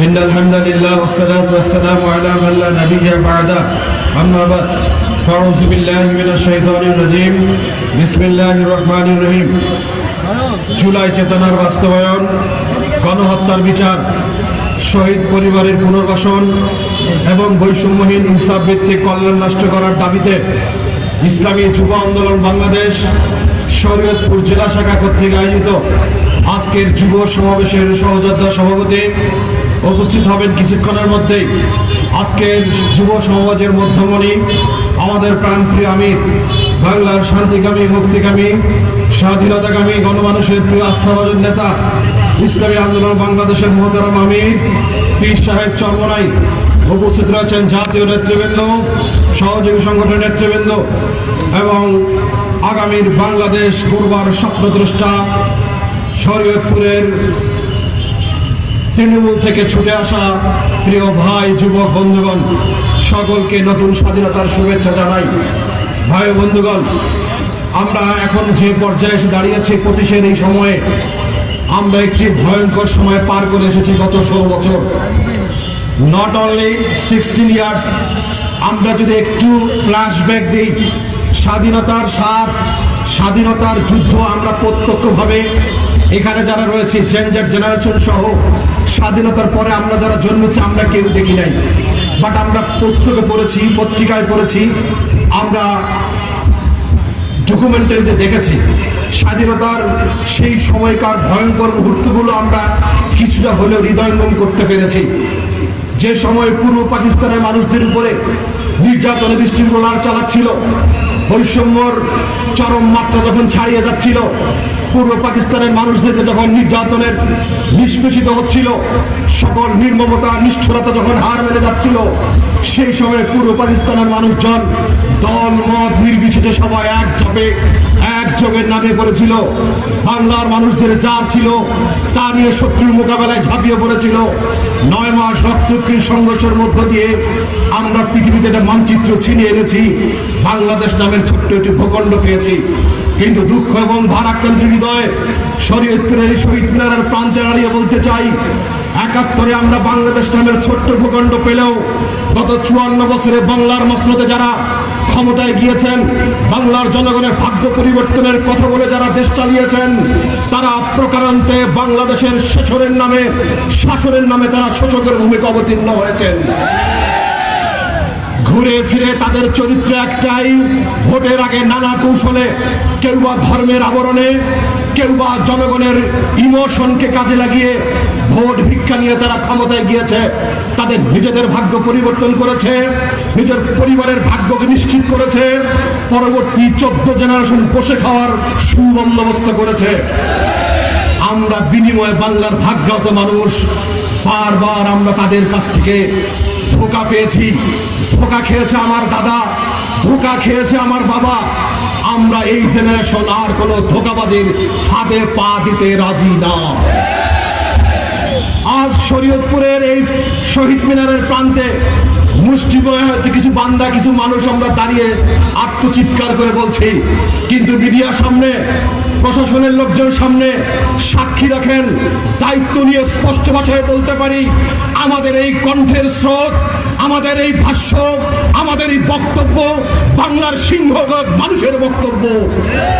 إن الحمد لله والصلاة والسلام على من لا نبي بعده أما بعد فأعوذ بالله من الشيطان الرجيم بسم الله الرحمن الرحيم জুলাই চেতনার বাস্তবায়ন গণহত্যার বিচার শহীদ পরিবারের পুনর্বাসন এবং বৈষম্যহীন ইনসাফ ভিত্তিক কল্যাণ রাষ্ট্র করার দাবিতে ইসলামী যুব আন্দোলন বাংলাদেশ শরীয়তপুর জেলা শাখা কর্তৃক আয়োজিত আজকের যুব সমাবেশের সহযোদ্ধা সভাপতি উপস্থিত হবেন কিছুক্ষণের মধ্যেই। আজকের যুব সমাজের মধ্যমণি, আমাদের প্রাণপ্রিয় আমির, বাংলার শান্তিকামী, মুক্তিকামী, স্বাধীনতাকামী, গণমানুষের প্রিয় আস্থাভাজন নেতা, ইসলামী আন্দোলন বাংলাদেশের মহতারাম আমির, পীর সাহেব চর্মনাই উপস্থিত রয়েছেন জাতীয় নেতৃবৃন্দ, সহযোগী সংগঠনের নেতৃবৃন্দ এবং আগামীর বাংলাদেশ গড়বার স্বপ্নদ্রষ্টা শরীয়তপুরের তৃণমূল থেকে ছুটে আসা প্রিয় ভাই, যুবক, বন্ধুগণ, সকলকে নতুন স্বাধীনতার শুভেচ্ছা জানাই। ভাই বন্ধুগণ, আমরা এখন যে পর্যায়ে এসে দাঁড়িয়েছি পঁচিশের এই সময়ে, আমরা একটি ভয়ঙ্কর সময় পার করে এসেছি গত ষোলো বছর। নট অনলি সিক্সটিন ইয়ার্স আমরা যদি একটু ফ্ল্যাশব্যাক দিই, স্বাধীনতার স্বাদ, স্বাধীনতার যুদ্ধ আমরা প্রত্যক্ষভাবে এখানে যারা রয়েছে জেনজার জেনারেশন সহ স্বাধীনতার পরে আমরা যারা জন্মেছি, আমরা কেউ দেখি নাই। বাট আমরা পুস্তকে পড়েছি, পত্রিকায় পড়েছি, আমরা ডকুমেন্টারিতে দেখেছি। স্বাধীনতার সেই সময়কার ভয়ঙ্কর মুহূর্তগুলো আমরা কিছুটা হলেও হৃদয়ঙ্গম করতে পেরেছি। যে সময় পূর্ব পাকিস্তানের মানুষদের উপরে নির্যাতনের দৃষ্টিগুলার চালাচ্ছিল, বৈষম্যর চরম মাত্রা যখন ছাড়িয়ে যাচ্ছিল পূর্ব পাকিস্তানের মানুষদেরকে যখন নির্যাতনের নিষ্পেষিত হচ্ছিল, সকল নির্মমতা, নিষ্ঠুরতা যখন হার মেরে যাচ্ছিল, সেই সময় পূর্ব পাকিস্তানের মানুষজন দল, মত নির্বিশেষে সবাই এক চাপে এক যোগের নামে পড়েছিল। বাংলার মানুষদের যা ছিল তা নিয়ে শত্রুর মোকাবেলায় ঝাঁপিয়ে পড়েছিল। নয় মাস রক্তক্রির সংঘর্ষের মধ্য দিয়ে আমরা পৃথিবীতে একটা মানচিত্র ছিনিয়ে এনেছি। বাংলাদেশ নামের ছোট্ট একটি ভূখণ্ড পেয়েছি। কিন্তু দুঃখ এবং ভারাক্রান্ত হৃদয়ে শরীয়তপুরের শহীদ মিনারের প্রান্তে দাঁড়িয়ে বলতে চাই, একাত্তরে আমরা বাংলাদেশ নামের ছোট্ট ভূখণ্ড পেলেও গত চুয়ান্ন বছরে বাংলার মসনদে যারা ক্ষমতায় গিয়েছেন, বাংলার জনগণের ভাগ্য পরিবর্তনের কথা বলে যারা দেশ চালিয়েছেন, তারা প্রকারান্তে বাংলাদেশের শাসনের নামে শাসনের নামে তারা শোষকের ভূমিকা অবতীর্ণ হয়েছেন। ঘুরে ফিরে তাদের চরিত্র একটাই, ভোটের আগে নানা কৌশলে কেউ বা ধর্মের আবরণে, কেউ বা জনগণের ইমোশনকে কাজে লাগিয়ে ভোট ভিক্ষা নিয়ে তারা ক্ষমতায় গিয়েছে। তাদের নিজেদের ভাগ্য পরিবর্তন করেছে, নিজের পরিবারের ভাগ্যকে নিশ্চিত করেছে, পরবর্তী চোদ্দ জেনারেশন বসে খাওয়ার সুবন্দোবস্ত করেছে। আমরা বিনিময়ে বাংলার ভাগ্যত মানুষ, বারবার আমরা তাদের কাছ থেকে ধোকা পেয়েছি। ধোকা খেয়েছে আমার দাদা, ধোকা খেয়েছে আমার বাবা। আমরা এই জেনারেশন আর কোনো ধোকাবাজির ফাঁদে পা দিতে রাজি না। আজ শরীয়তপুরের এই শহীদ মিনারের প্রান্তে মুষ্টিময় হয়তো কিছু বান্দা, কিছু মানুষ আমরা দাঁড়িয়ে আত্মচিৎকার করে বলছি, কিন্তু মিডিয়ার সামনে প্রশাসনের লোকজন সামনে সাক্ষী রাখেন, দায়িত্ব নিয়ে স্পষ্ট ভাষায় বলতে পারি, আমাদের এই কণ্ঠের স্রোত, আমাদের এই ভাষ্য, আমাদের এই বক্তব্য, বাংলার সিংহভাগ মানুষের বক্তব্য।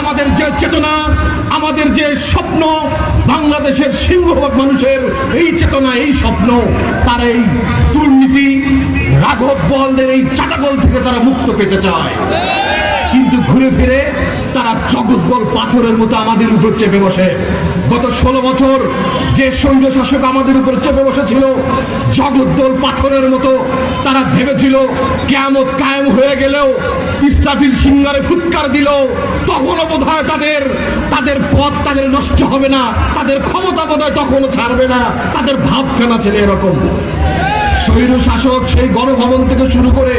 আমাদের যে চেতনা, আমাদের যে স্বপ্ন, বাংলাদেশের সিংহভাগ মানুষের এই চেতনা, এই স্বপ্ন, তার এই দুর্নীতি, রাঘব বলদের এই চাটাগল থেকে তারা মুক্ত পেতে চায়। কিন্তু ঘুরে ফিরে তারা জগদ্দল পাথরের মতো আমাদের উপর চেপে বসে। গত ষোলো বছর যে সৈন্য শাসক আমাদের উপর চেপে বসেছিল জগদ্দল পাথরের মতো তারা ভেবেছিল, কেয়ামত কায়েম হয়ে গেলেও, ইসরাফিল সিঙ্গারে ফুৎকার দিল তখনও বোধ হয় তাদের তাদের পথ তাদের নষ্ট হবে না, তাদের ক্ষমতা বোধ হয় তখনও ছাড়বে না, তাদের ভাব ভাবখানা ছেলে এরকম। স্বৈর শাসক সেই গণভবন থেকে শুরু করে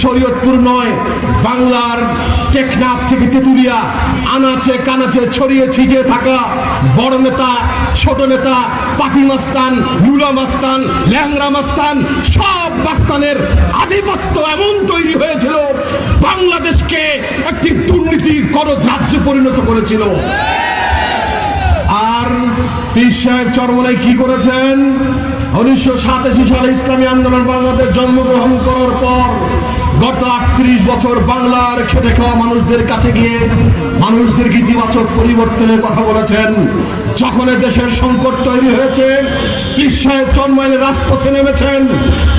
শরীয়তপুর নয়, বাংলার টেকনাফ থেকে তেতুলিয়া, আনাচে কানাচে ছড়িয়ে ছিটিয়ে থাকা বড় নেতা, ছোট নেতা, পাতি মাস্তান, লুলা মাস্তান ল্যাংরা মাস্তান, সব মাস্তানের আধিপত্য এমন তৈরি হয়েছিল, বাংলাদেশকে একটি দুর্নীতি করদ রাজ্যে পরিণত করেছিল। আর পীর সাহেব চরমনাই কি করেছেন? উনিশশো সাতাশি সালে ইসলামী আন্দোলন বাংলাদেশ জন্মগ্রহণ করার পর গত আটত্রিশ বছর বাংলার খেটে খাওয়া মানুষদের কাছে গিয়ে মানুষদের ইতিবাচক পরিবর্তনের কথা বলেছেন। যখন দেশের সংকট তৈরি হয়েছে বিশ্বের চন্ময়ের রাজপথে নেমেছেন,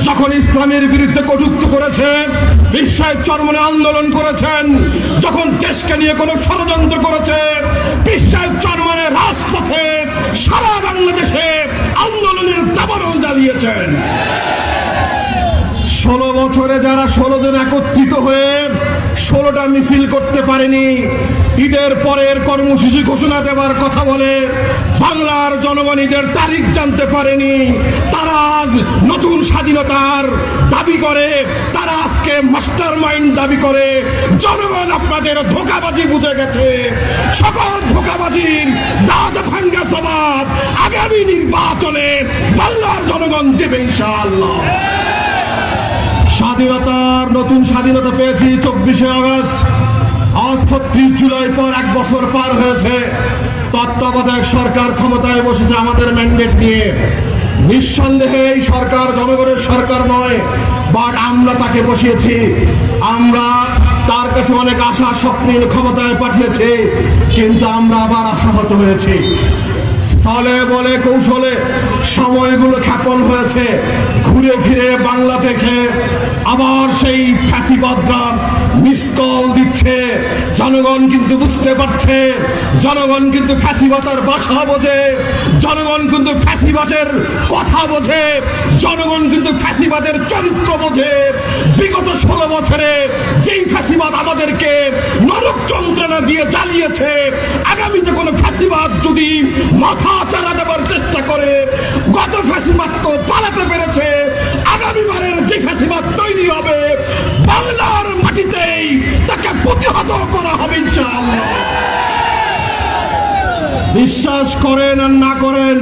যখন ইসলামের বিরুদ্ধে কটুক্ত করেছে বিশ্বের চরমনে আন্দোলন করেছেন, যখন দেশকে নিয়ে কোনো ষড়যন্ত্র করেছে বিশ্বের চরমনে রাজপথে সারা বাংলাদেশে আন্দোলনের দাবানল জ্বালিয়েছেন। ষোলো বছরে যারা ষোলো জন একত্রিত হয়ে ষোলোটা মিছিল করতে পারেনি। ঈদের পরের কর্মসূচি ঘোষণা দেওয়ার কথা বলে বাংলার জনগণ ঈদের তারিখ জানতে পারেনি। তারা আজ নতুন স্বাধীনতার দাবি করে, তারা আজকে মাস্টার মাইন্ড দাবি করে। জনগণ আপনাদের ধোকাবাজি বুঝে গেছে। সকল ধোকাবাজির দাঁত ভাঙ্গা স্বভাব আগামী নির্বাচনে বাংলার জনগণ দেবে ইনশাআল্লাহ। স্বাধীনতার নতুন স্বাধীনতা পেয়েছি চব্বিশে আগস্ট। আজ ছত্রিশ জুলাই পর এক বছর পার হয়েছে। তত্ত্বাবধায়ক সরকার ক্ষমতায় বসেছে আমাদের ম্যান্ডেট নিয়ে। নিঃসন্দেহে এই সরকার জনগণের সরকার নয় বাট আমরা তাকে বসিয়েছি। আমরা তার কাছে অনেক আশা স্বপ্নের ক্ষমতায় পাঠিয়েছি, কিন্তু আমরা আবার আশাহত হয়েছি। স্থলে বলে কৌশলে সময়গুলো খ্যাপন হয়েছে। ঘুরে ফিরে বাংলাদেশে আবার সেই ফ্যাসিবাদরা মিস কল দিচ্ছে। জনগণ কিন্তু বুঝতে পারছে, জনগণ কিন্তু ফ্যাসিবাদের ভাষা বোঝে, জনগণ কিন্তু ফ্যাসিবাদের কথা বোঝে, জনগণ কিন্তু ফ্যাসিবাদের চরিত্র বোঝে। বিগত ষোলো বছরে যেই ফ্যাসিবাদ আমাদেরকে যন্ত্রণা দিয়ে জ্বালিয়েছে। আগামীতে কোনো ফ্যাসিবাদ যদি মাথা চারা দেবার চেষ্টা করে, গত ফ্যাসিবাদ তো পালাতে পেরেছে। আগামীবারের যে ফ্যাসিবাদ তৈরি হবে, বাংলার মাটিতেই তাকে প্রতিহত করা হবে ইনশাআল্লাহ। বিশ্বাস করেন আর না করেন,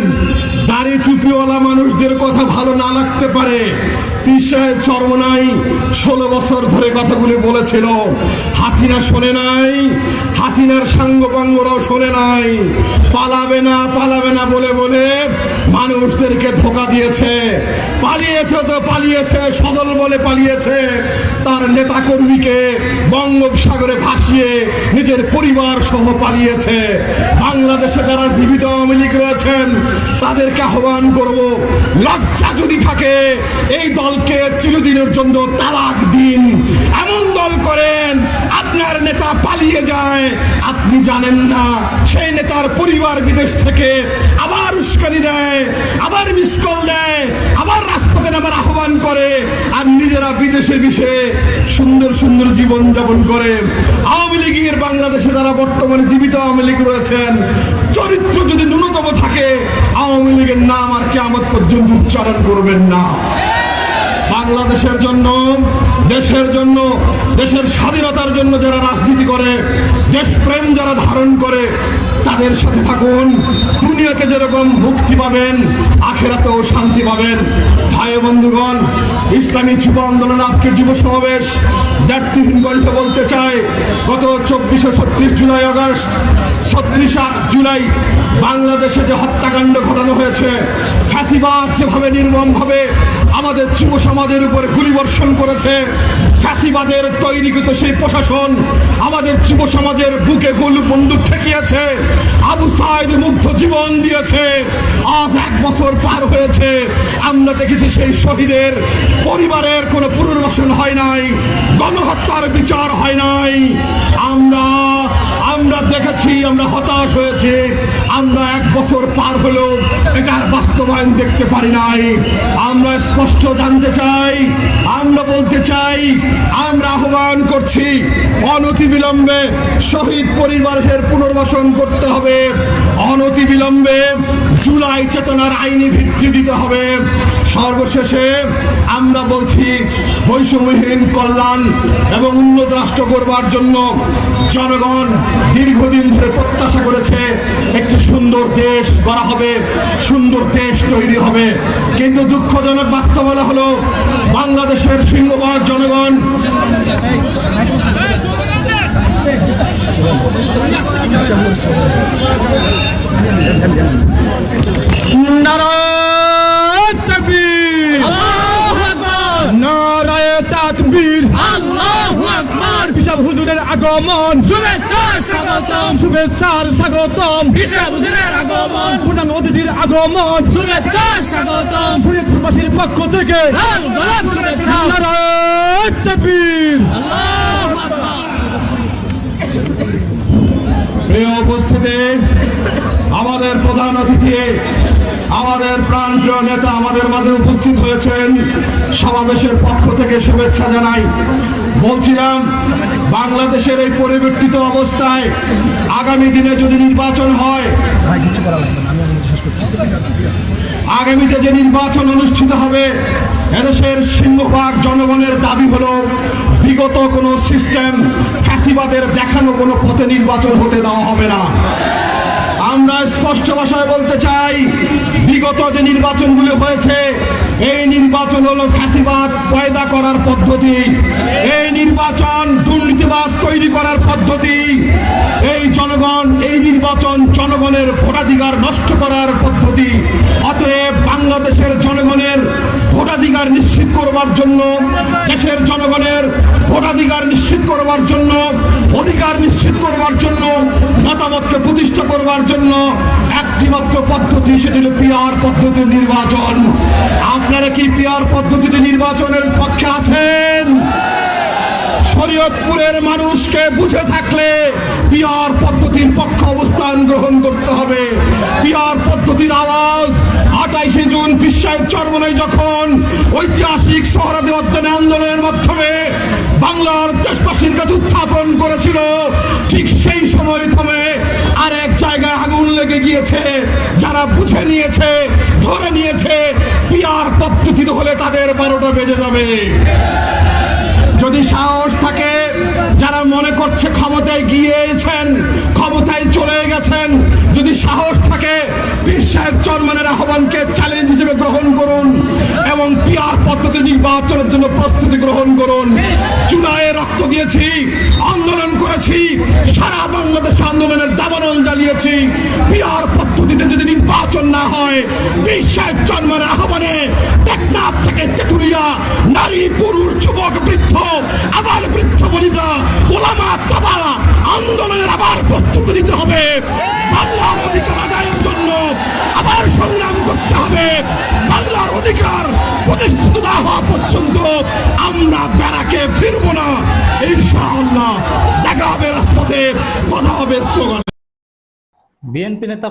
দাড়ি চুপিওয়ালা মানুষদের কথা ভালো না লাগতে পারে। পিসাহের চর্ম নাই, ষোলো বছর ধরে কথাগুলি বলেছিল। হাসিনা শোনে নাই, হাসিনার সাঙ্গ পাঙ্গরাও শোনে নাই। পালাবে না পালাবে না বলে বলে মানুষদেরকে ধোকা দিয়েছে। পালিয়েছে তো পালিয়েছে, সদল বলে পালিয়েছে। তার নেতা কর্মীকে বঙ্গোপসাগরে ভাসিয়ে নিজের পরিবার সহ পালিয়েছে। বাংলাদেশে যারা জীবিত আওয়ামী লীগ রয়েছেন, তাদেরকে আহ্বান করব, লজ্জা যদি থাকে, এই দলকে চিরদিনের জন্য তালাক দিন। এমন দল করেন, আপনার নেতা পালিয়ে যায়। আপনি জানেন না, সেই নেতার পরিবার বিদেশ থেকে আবার উস্কানি দেয়, আবার মিস কল দেয়, আবার রাজপথে নামার আহ্বান করে আর নিজেরা বিদেশে বিষে সুন্দর সুন্দর জীবন যাপন করে। আওয়ামী লীগের বাংলাদেশে যারা বর্তমানে জীবিত আওয়ামী লীগ রয়েছেন, চরিত্র যদি ন্যূনতম থাকে, আওয়ামী লীগের নাম আর কেমন পর্যন্ত উচ্চারণ করবেন না। বাংলাদেশের জন্য, দেশের জন্য, দেশের স্বাধীনতার জন্য যারা রাজনীতি করে, দেশপ্রেম যারা ধারণ করে, তাদের সাথে থাকুন। দুনিয়াতে যেরকম মুক্তি পাবেন, আখেরাতেও শান্তি পাবেন। ভাই বন্ধুগণ, ইসলামী যুব আন্দোলন আজকে যুব সমাবেশ দ্ব্যর্থহীন কণ্ঠে বলতে চাই গত চব্বিশে ছত্রিশ জুলাই আগস্ট ছত্রিশ জুলাই বাংলাদেশে যে হত্যাকাণ্ড ঘটানো হয়েছে, ফ্যাসিবাদ যেভাবে নির্মমভাবে আমাদের যুব সমাজের উপর গুলিবর্ষণ করেছে, ফ্যাসিবাদের তৈরিকৃত সেই প্রশাসন আমাদের যুব সমাজের বুকে গোল বন্দুক ঠেকিয়েছে, আবু সাইদ মুগ্ধ জীবন দিয়েছে। আজ এক বছর পার হয়েছে, আমরা দেখেছি সেই শহীদের পরিবারের কোনো পুনর্বাসন হয় নাই, গণহত্যার বিচার হয় নাই। আমরা আমরা দেখেছি, আমরা হতাশ হয়েছি। আমরা এক বছর পার হলেও এটার বাস্তবায়ন দেখতে পারি নাই। আমরা স্পষ্ট জানতে চাই, আমরা বলতে চাই, আমরা আহ্বান করছি অনতি বিলম্বে শহীদ পরিবারের পুনর্বাসন করতে হবে। অনতি বিলম্বে জুলাই চেতনার আইনি ভিত্তি দিতে হবে। সর্বশেষে আমরা বলছি, বৈষম্যহীন কল্যাণ এবং উন্নত রাষ্ট্র করবার জন্য জনগণ দীর্ঘদিন ধরে প্রত্যাশা করেছে। দেশ গড়া হবে সুন্দর দেশ তৈরি হবে। কিন্তু দুঃখজনক বাস্তবতা হলো বাংলাদেশের সিংহভাগ জনগণ নারায় তাকবীর। আল্লাহু আকবার। হিসাব হুজুরের আগমন। শুভেচ্ছা স্বাগতম। শুভেচ্ছার স্বাগতম। হিসাব হুজুরের আগমন। প্রধান অতিথির আগমন। শুভেচ্ছা স্বাগতম। শরীয়তপুরবাসীর পক্ষ থেকে লাল গোলাপ শুভেচ্ছা। নারায়ণ তাকবীর। আল্লাহু আকবার। প্রিয় উপস্থিতি আমাদের প্রধান অতিথি আমাদের প্রাণপ্রিয় নেতা আমাদের মাঝে উপস্থিত হয়েছেন। সমাবেশের পক্ষ থেকে শুভেচ্ছা জানাই। বলছিলাম, বাংলাদেশের এই পরিবর্তিত অবস্থায় আগামী দিনে যদি নির্বাচন হয়, আগামীতে যে নির্বাচন অনুষ্ঠিত হবে, এদেশের সিংহভাগ জনগণের দাবি হলো, বিগত কোনো সিস্টেম ফ্যাসিবাদের দেখানো কোনো পথে নির্বাচন হতে দেওয়া হবে না। আমরা স্পষ্ট ভাষায় বলতে চাই, বিগত যে নির্বাচনগুলো হয়েছে এই নির্বাচন হলো ফাঁসিবাদ পয়দা করার পদ্ধতি। এই নির্বাচন দুর্নীতিবাস তৈরি করার পদ্ধতি। এই জনগণ, এই নির্বাচন জনগণের ভোটাধিকার নষ্ট করার পদ্ধতি। অতএব বাংলাদেশের জনগণের ভোটাধিকার নিশ্চিত করবার জন্য, দেশের জনগণের ভোটাধিকার নিশ্চিত করবার জন্য, অধিকার নিশ্চিত করবার জন্য, মতামতকে প্রতিষ্ঠা করবার জন্য একটি মাত্র পদ্ধতি, সেটি হল পিআর পদ্ধতির নির্বাচন। আপনারা কি পিআর পদ্ধতিতে নির্বাচনের পক্ষে আছেন? শরীয়তপুরের মানুষকে বুঝে থাকলে পিয়ার পদ্ধতির পক্ষ অবস্থান গ্রহণ করতে হবে। পিয়ার পদ্ধতির আওয়াজ আঠাইশে জুন বিশ্বের চরমনায় যখন ঐতিহাসিক সহরাদে অধ্যয়ন আন্দোলনের মাধ্যমে বাংলার দেশবাসীর কাছে উত্থাপন করেছিল, ঠিক সেই সময় থমে আর এক জায়গায় আগুন লেগে গিয়েছে। যারা বুঝে নিয়েছে, ধরে নিয়েছে, পিয়ার পদ্ধতিতে হলে তাদের বারোটা বেজে যাবে। যদি সাহস থাকে, যারা মনে করছে ক্ষমতায় গিয়েছেন, ক্ষমতায় চলে গেছেন, যদি সাহস সাহেব আহ্বানকে চ্যালেঞ্জ হিসেবে গ্রহণ করুন এবং পিয়ার পদ্ধতি নির্বাচনের জন্য প্রস্তুতি গ্রহণ করুন। চুলায় রক্ত দিয়েছি, আন্দোলন করেছি, সারা বাংলাদেশ আন্দোলনের দাবানল জ্বালিয়েছি। পিয়ার পদ্ধতিতে যদি নির্বাচন না হয় সাহেব চরমানের আহ্বানে টেকনাফ থেকে তেতুলিয়া নারী, পুরুষ, যুবক, বৃদ্ধ, আবার বৃদ্ধ বনিতা ওলামা, তাবা আন্দোলনের আবার প্রস্তুতি নিতে হবে। বাংলার অধিকার আদায়ের জন্য আবার সংগ্রাম করতে হবে। বাংলার অধিকার প্রতিষ্ঠিত না হওয়া পর্যন্ত আমরা বেড়াকে ফিরব না। ইনশাআল্লাহ। দেখা হবে রাজপথে, কথা হবে স্লোগান। বিএনপি নেতা